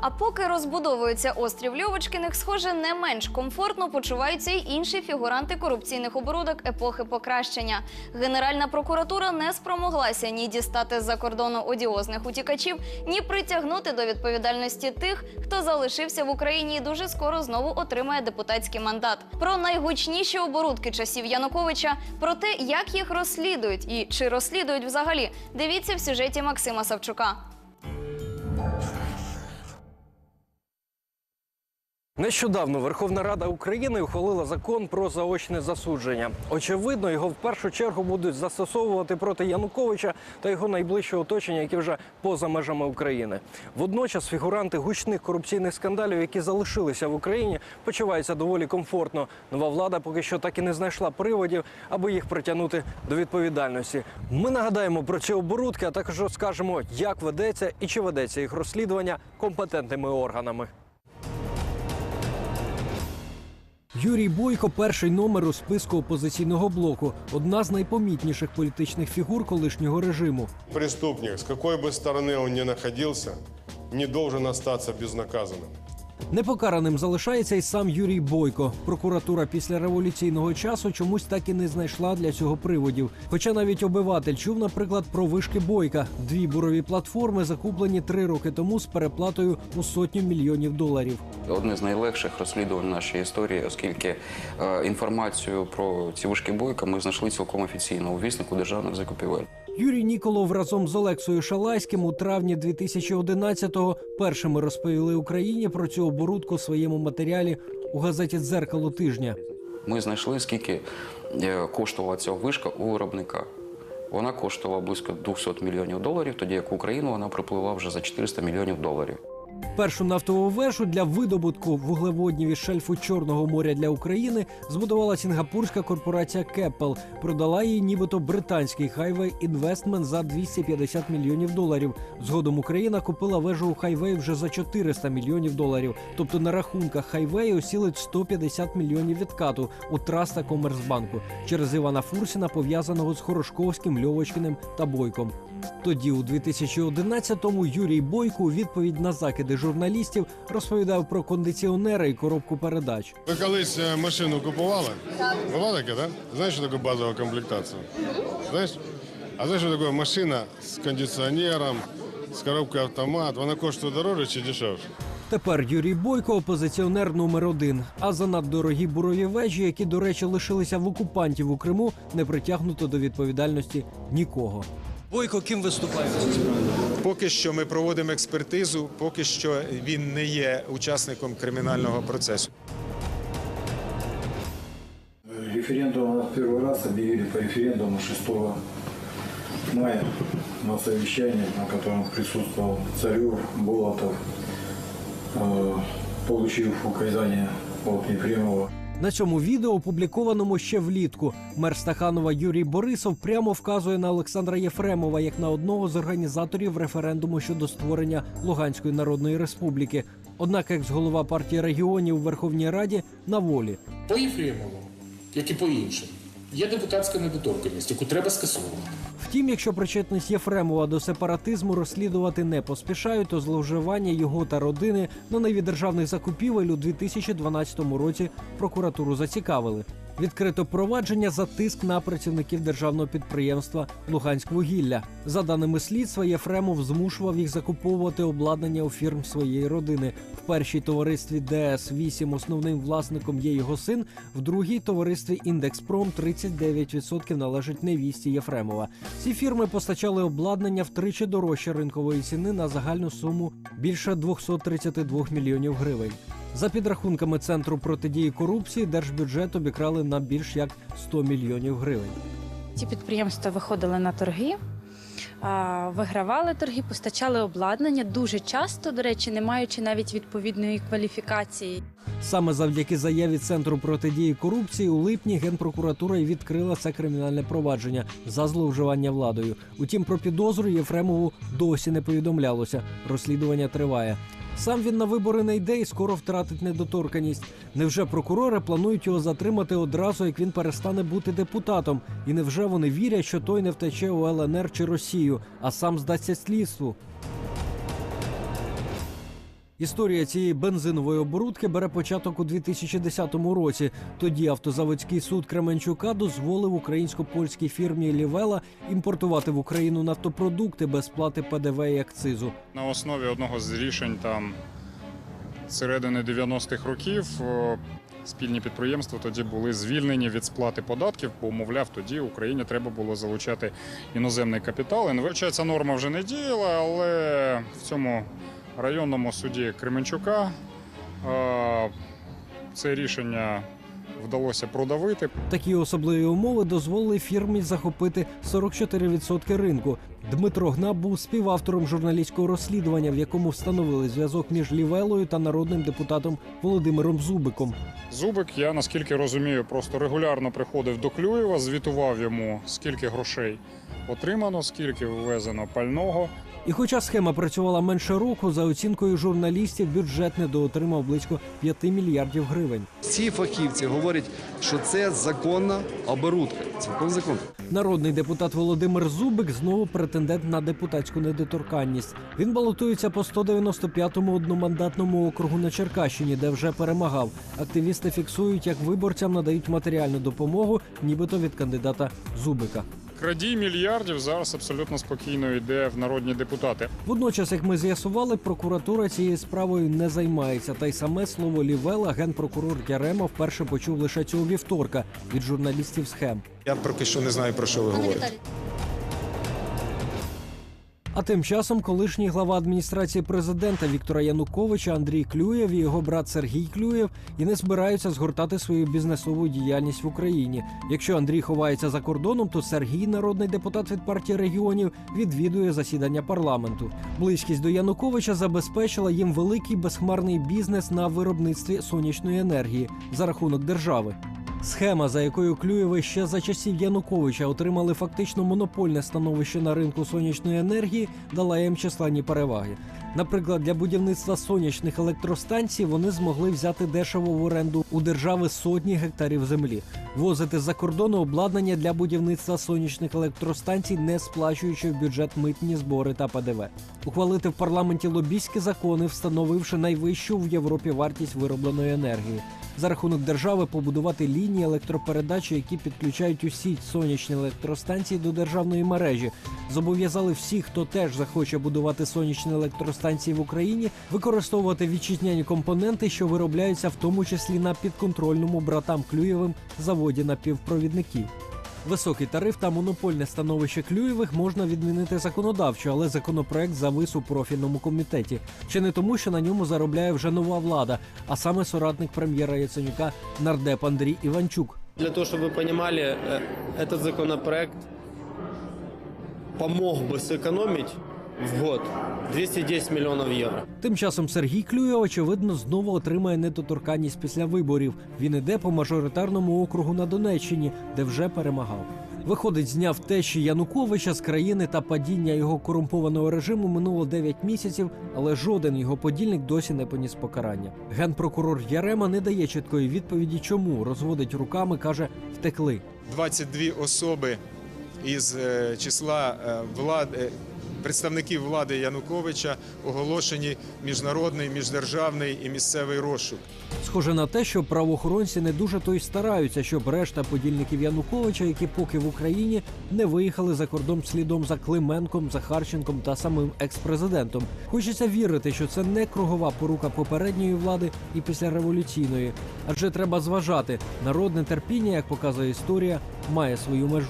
А поки розбудовується острів Льовочкиних, схоже, не менш комфортно почуваються й інші фігуранти корупційних оборудок епохи покращення. Генеральна прокуратура не спромоглася ні дістати з-за кордону одіозних утікачів, ні притягнути до відповідальності тих, хто залишився в Україні і дуже скоро знову отримає депутатський мандат. Про найгучніші оборудки часів Януковича, про те, як їх розслідують і чи розслідують взагалі. Дивіться в сюжеті Максима Савчука. Нещодавно Верховна Рада України ухвалила закон про заочне засудження. Очевидно, його в першу чергу будуть застосовувати проти Януковича та його найближчого оточення, які вже поза межами України. Водночас фігуранти гучних корупційних скандалів, які залишилися в Україні, почуваються доволі комфортно. Нова влада поки що так і не знайшла приводів, аби їх притягнути до відповідальності. Ми нагадаємо про ці оборудки, а також розкажемо, як ведеться і чи ведеться їх розслідування компетентними органами. Юрій Бойко перший номер у списку опозиційного блоку. Одна з найпомітніших політичних фігур колишнього режиму. Преступник, с какой бы стороны он ни находился, не должен остаться безнаказанным. Непокараним залишається і сам Юрій Бойко. Прокуратура після революційного часу чомусь так і не знайшла для цього приводів. Хоча навіть обиватель чув, наприклад, про вишки Бойка. Дві бурові платформи закуплені три роки тому з переплатою у сотню мільйонів доларів. Одне з найлегших розслідувань в нашій історії, оскільки е, інформацію про ці вишки бойка ми знайшли цілком офіційно у віснику державних закупівель. Юрій Ніколов разом з Олексою Шалайським у травні 2011-го першими розповіли Україні про цю оборудку у своєму матеріалі у газеті Дзеркало тижня. Ми знайшли, скільки е, коштувала ця вишка у виробника. Вона коштувала близько 200 мільйонів доларів, тоді як в Україну вона припливла вже за 400 мільйонів доларів. Першу нафтову вежу для видобутку вуглеводнів із шельфу Чорного моря для України збудувала сінгапурська корпорація Кеппел. Продала її нібито британський Highway Investment за 250 мільйонів доларів. Згодом Україна купила вежу у Highway вже за 400 мільйонів доларів. Тобто на рахунках Highway осілить 150 мільйонів відкату у Траста Комерцбанку через Івана Фурсіна, пов'язаного з Хорошковським, Льовочкиним та Бойком. Тоді, у 2011-му, Юрій Бойко у відповідь на закиди журналістів розповідав про кондиціонери і коробку передач. Ви колись е, машину купували? Була таке, так? Знаєш, що таке базова комплектація? Знаєш? А знаєш, що таке машина з кондиціонером, з коробкою автомат? Вона коштує дорожче чи дешевше? Тепер Юрій Бойко опозиціонер номер один. А за наддорогі бурові вежі, які, до речі, лишилися в окупантів у Криму, не притягнуто до відповідальності нікого. Бойко ким виступає? Поки що ми проводимо експертизу, поки що він не є учасником кримінального процесу. Референдум у нас первый раз объявили по референдуму 6 мая на совещании, на котором присутствовал Царев, Болотов, э, получив указание от Ефремова На цьому відео, опублікованому ще влітку, мер Стаханова Юрій Борисов прямо вказує на Олександра Єфремова як на одного з організаторів референдуму щодо створення Луганської Народної Республіки. Однак, як голова партії регіонів у Верховній Раді на волі. По Єфремову, як і по іншим, є депутатська недоторканність, яку треба скасовувати. Втім, якщо причетність Єфремова до сепаратизму розслідувати не поспішають, то зловживання його та родини на ниві державних закупівель у 2012 році прокуратуру зацікавили. Відкрито провадження за тиск на працівників державного підприємства Луганськвугілля. За даними слідства, Єфремов змушував їх закуповувати обладнання у фірм своєї родини. В першій товаристві ДС 8 основним власником є його син, в другій товаристві Індекспром 39% належить невісті Єфремова. Ці фірми постачали обладнання втричі дорожче ринкової ціни на загальну суму більше 232 мільйонів гривень. За підрахунками центру протидії корупції, держбюджет обікрали на більш як 100 мільйонів гривень. Ці підприємства виходили на торги, вигравали торги, постачали обладнання дуже часто, до речі, не маючи навіть відповідної кваліфікації. Саме завдяки заяві центру протидії корупції у липні генпрокуратура й відкрила це кримінальне провадження за зловживання владою. Утім, про підозру Єфремову досі не повідомлялося. Розслідування триває. Сам він на вибори не йде і скоро втратить недоторканість. Невже прокурори планують його затримати одразу, як він перестане бути депутатом? І невже вони вірять, що той не втече у ЛНР чи Росію, а сам здасться слідству? Історія цієї бензинової оборудки бере початок у 2010 році. Тоді автозаводський суд Кременчука дозволив українсько-польській фірмі Лівела імпортувати в Україну нафтопродукти без сплати ПДВ і акцизу. На основі одного з рішень там середини 90-х років спільні підприємства тоді були звільнені від сплати податків, бо, мовляв, тоді Україні треба було залучати іноземний капітал. І, вивчається, норма вже не діяла, але в цьому районному суді Кременчука е, це рішення вдалося продавити. Такі особливі умови дозволили фірмі захопити 44% ринку. Дмитро Гнаб був співавтором журналістського розслідування, в якому встановили зв'язок між Лівелою та народним депутатом Володимиром Зубиком. Зубик, я наскільки розумію, просто регулярно приходив до Клюєва, звітував йому, скільки грошей отримано, скільки ввезено пального. І хоча схема працювала менше року, за оцінкою журналістів бюджет недоотримав близько 5 мільярдів гривень. Ці фахівці говорять, що це законна оборудка. Цілком законна. Народний депутат Володимир Зубик знову претендент на депутатську недоторканність. Він балотується по 195-му одномандатному округу на Черкащині, де вже перемагав. Активісти фіксують, як виборцям надають матеріальну допомогу, нібито від кандидата Зубика. Крадій мільярдів зараз абсолютно спокійно йде в народні депутати. Водночас, як ми з'ясували, прокуратура цією справою не займається. Та й саме слово Лівела генпрокурор Ярема вперше почув лише цього вівторка від журналістів схем. Я поки що не знаю, про що ви говорите. А тим часом колишній глава адміністрації президента Віктора Януковича Андрій Клюєв і його брат Сергій Клюєв і не збираються згортати свою бізнесову діяльність в Україні. Якщо Андрій ховається за кордоном, то Сергій, народний депутат від партії регіонів, відвідує засідання парламенту. Близькість до Януковича забезпечила їм великий безхмарний бізнес на виробництві сонячної енергії за рахунок держави. Схема, за якою Клюєви ще за часів Януковича отримали фактично монопольне становище на ринку сонячної енергії, дала їм численні переваги. Наприклад, для будівництва сонячних електростанцій вони змогли взяти дешево в оренду у держави сотні гектарів землі, возити за кордону обладнання для будівництва сонячних електростанцій, не сплачуючи в бюджет митні збори та ПДВ, ухвалити в парламенті лобійські закони, встановивши найвищу в Європі вартість виробленої енергії за рахунок держави побудувати лінії електропередачі, які підключають усі сонячні електростанції до державної мережі. Зобов'язали всіх, хто теж захоче будувати сонячні електростанції в Україні, використовувати вітчизняні компоненти, що виробляються в тому числі на підконтрольному братам Клюєвим заводі напівпровідників. Високий тариф та монопольне становище Клюєвих можна відмінити законодавчо, але законопроект завис у профільному комітеті. Чи не тому, що на ньому заробляє вже нова влада, а саме соратник прем'єра Яценюка нардеп Андрій Іванчук. Для того, чтобы вы понимали, э, этот законопроект помог бы сэкономить в год 210 миллионов евро. Тим часом Сергій Клюєв, очевидно, знову отримає недоторканність після виборів. Він іде по мажоритарному округу на Донеччині, де вже перемагав. Виходить, зняв тещі Януковича з країни та падіння його корумпованого режиму минуло 9 місяців, але жоден його подільник досі не поніс покарання. Генпрокурор Ярема не дає чіткої відповіді, чому розводить руками, каже, втекли. 22 особи із е, числа е, влади. Представників влади Януковича оголошені міжнародний, міждержавний і місцевий розшук. Схоже на те, що правоохоронці не дуже то й стараються, щоб решта подільників Януковича, які поки в Україні не виїхали за кордон слідом за Клименком, Захарченком та самим експрезидентом. Хочеться вірити, що це не кругова порука попередньої влади і післяреволюційної. Адже треба зважати, народне терпіння, як показує історія, має свою межу.